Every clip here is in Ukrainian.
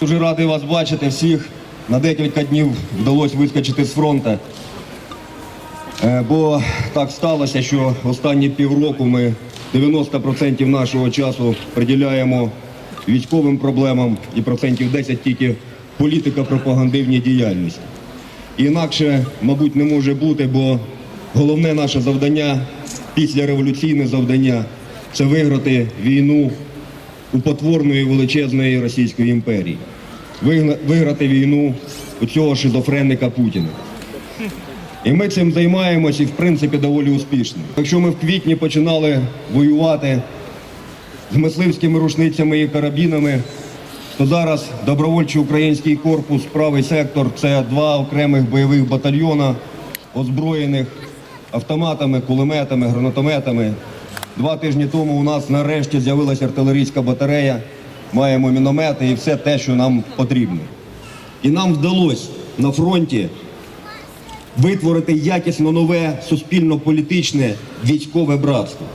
Дуже радий вас бачити всіх. На декілька днів вдалося вискочити з фронту. Е, Бо так сталося, що останні півроку ми 90% нашого часу приділяємо військовим проблемам і процентів 10 тільки політико-пропагандивній діяльності. Інакше, мабуть, не може бути, бо головне наше завдання, післяреволюційне завдання це виграти війну у потворної величезної Російської імперії. Виграти війну у цього шизофренника Путіна. І ми цим займаємося і в принципі доволі успішно. Якщо ми в квітні починали воювати з мисливськими рушницями і карабінами, то зараз добровольчий український корпус, правий сектор це два окремих бойових батальйона, озброєних автоматами, кулеметами, гранатометами. Два тижні тому у нас нарешті з'явилася артилерійська батарея, маємо міномети і все те, що нам потрібно. І нам вдалося на фронті витворити якісно нове суспільно-політичне військове братство,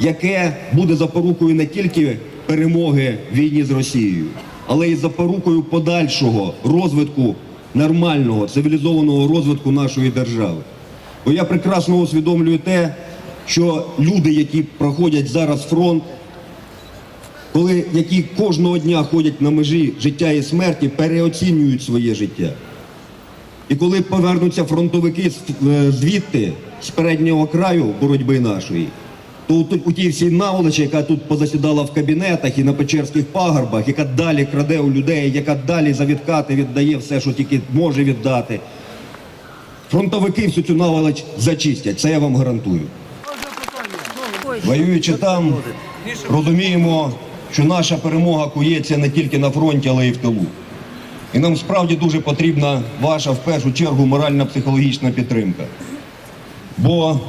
яке буде запорукою не тільки перемоги в війні з Росією, але й запорукою подальшого розвитку нормального цивілізованого розвитку нашої держави. Бо я прекрасно усвідомлюю те, що люди, які проходять зараз фронт, коли які кожного дня ходять на межі життя і смерті, переоцінюють своє життя. І коли повернуться фронтовики е, звідти, з переднього краю боротьби нашої, то у тій всій наволочі, яка тут позасідала в кабінетах і на Печерських пагорбах, яка далі краде у людей, яка далі за відкати віддає все, що тільки може віддати, фронтовики всю цю наволоч зачистять, це я вам гарантую. Воюючи там, розуміємо, що наша перемога кується не тільки на фронті, але й в тилу. І нам справді дуже потрібна ваша в першу чергу моральна психологічна підтримка. Бо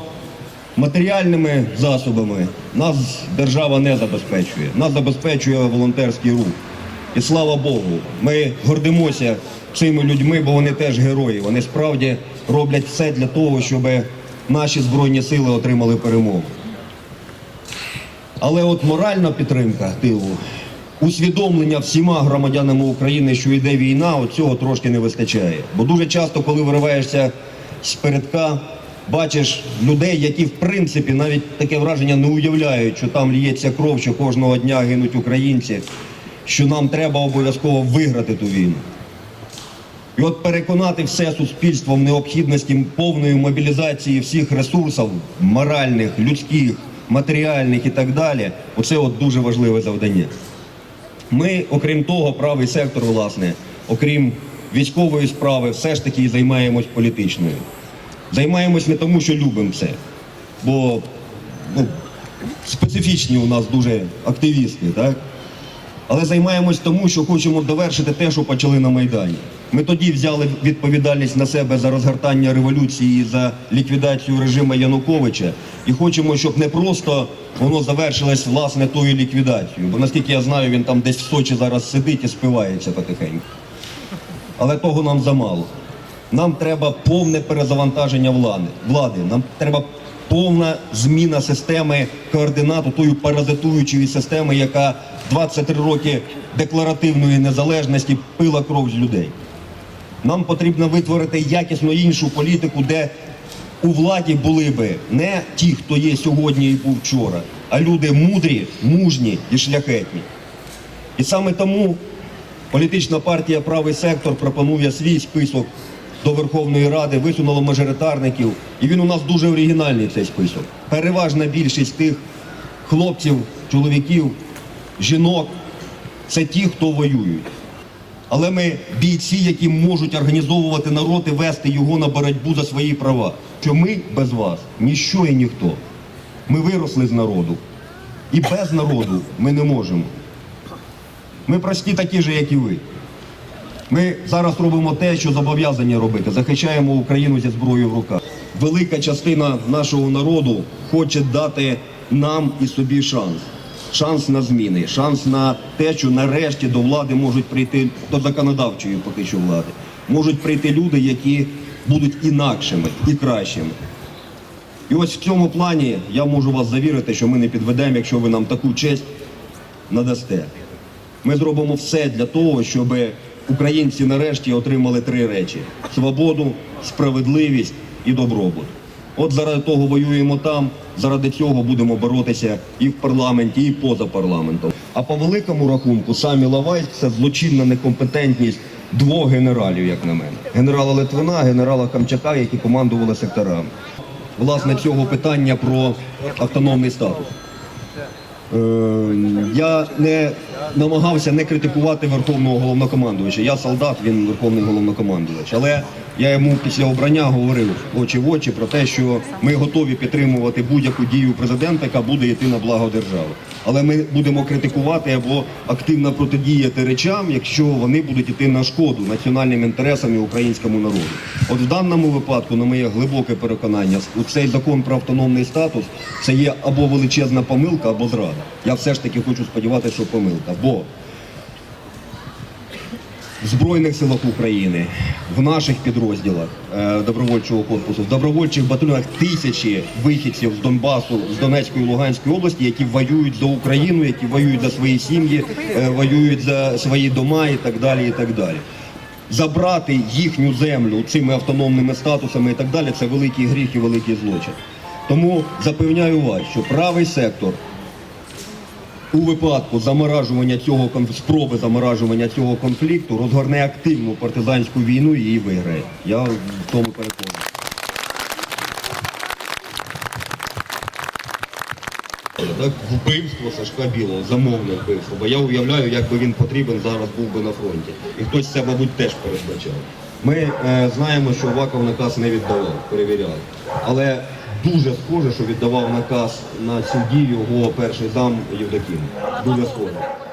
матеріальними засобами нас держава не забезпечує. Нас забезпечує волонтерський рух. І слава Богу, ми гордимося цими людьми, бо вони теж герої. Вони справді роблять все для того, щоб наші збройні сили отримали перемогу. Але от моральна підтримка тилу, усвідомлення всіма громадянами України, що йде війна, от цього трошки не вистачає. Бо дуже часто, коли вириваєшся з передка, бачиш людей, які в принципі навіть таке враження не уявляють, що там ліється кров, що кожного дня гинуть українці, що нам треба обов'язково виграти ту війну. І от переконати все суспільство в необхідності повної мобілізації всіх ресурсів моральних, людських, матеріальних і так далі, оце от дуже важливе завдання. Ми, окрім того, правий сектор, власне, окрім військової справи, все ж таки займаємось політичною. Займаємось не тому, що любимо це, бо ну, специфічні у нас дуже активісти, так? Але займаємось тому, що хочемо довершити те, що почали на Майдані. Ми тоді взяли відповідальність на себе за розгортання революції, за ліквідацію режиму Януковича, і хочемо, щоб не просто воно завершилось власне тою ліквідацією. Бо наскільки я знаю, він там десь в Сочі зараз сидить і спивається потихеньку. Але того нам замало. Нам треба повне перезавантаження влади. Нам треба повна зміна системи координат, тої паразитуючої системи, яка 23 роки декларативної незалежності пила кров з людей. Нам потрібно витворити якісно іншу політику, де у владі були би не ті, хто є сьогодні і був вчора, а люди мудрі, мужні і шляхетні. І саме тому політична партія Правий сектор пропонує свій список до Верховної Ради, висунула мажоритарників, і він у нас дуже оригінальний цей список. Переважна більшість тих хлопців, чоловіків, жінок це ті, хто воюють. Але ми бійці, які можуть організовувати народ і вести його на боротьбу за свої права. Що ми без вас ніщо і ніхто. Ми виросли з народу. І без народу ми не можемо. Ми прості такі ж, як і ви. Ми зараз робимо те, що зобов'язані робити. Захищаємо Україну зі зброєю в руках. Велика частина нашого народу хоче дати нам і собі шанс. Шанс на зміни, шанс на те, що нарешті до влади можуть прийти до законодавчої поки що влади. Можуть прийти люди, які будуть інакшими і кращими. І ось в цьому плані я можу вас завірити, що ми не підведемо, якщо ви нам таку честь надасте. Ми зробимо все для того, щоб українці нарешті отримали три речі: свободу, справедливість і добробут. От заради того воюємо там, заради цього будемо боротися і в парламенті, і поза парламентом. А по великому рахунку, самі Лавайськ це злочинна некомпетентність двох генералів, як на мене: генерала Литвина, генерала Камчака, які командували секторами. Власне, цього питання про автономний статус. Е, я не намагався не критикувати верховного головнокомандувача. Я солдат, він верховний головнокомандувач. Але я йому після обрання говорив очі в очі про те, що ми готові підтримувати будь-яку дію президента, яка буде йти на благо держави. Але ми будемо критикувати або активно протидіяти речам, якщо вони будуть йти на шкоду національним інтересам і українському народу. От в даному випадку, на моє глибоке переконання, у цей закон про автономний статус це є або величезна помилка, або зрада. Я все ж таки хочу сподіватися, що помилка. Бо Збройних силах України, в наших підрозділах е, добровольчого корпусу, в добровольчих батальйонах тисячі вихідців з Донбасу, з Донецької і Луганської області, які воюють за Україну, які воюють за свої сім'ї, е, воюють за свої дома і так далі. І так далі. Забрати їхню землю цими автономними статусами і так далі це великий гріх і великий злочин. Тому запевняю вас, що правий сектор у випадку заморажування цього спроби заморажування цього конфлікту розгорне активну партизанську війну і її виграє. Я в тому переконаний. Так, вбивство Сашка Білого, замовне вбивство. Бо я уявляю, як би він потрібен зараз був би на фронті. І хтось це, мабуть, теж передбачав. Ми е, знаємо, що Ваков наказ не віддавав, перевіряли. Але дуже схоже, що віддавав наказ на цю його перший зам Євдокім. Дуже схоже.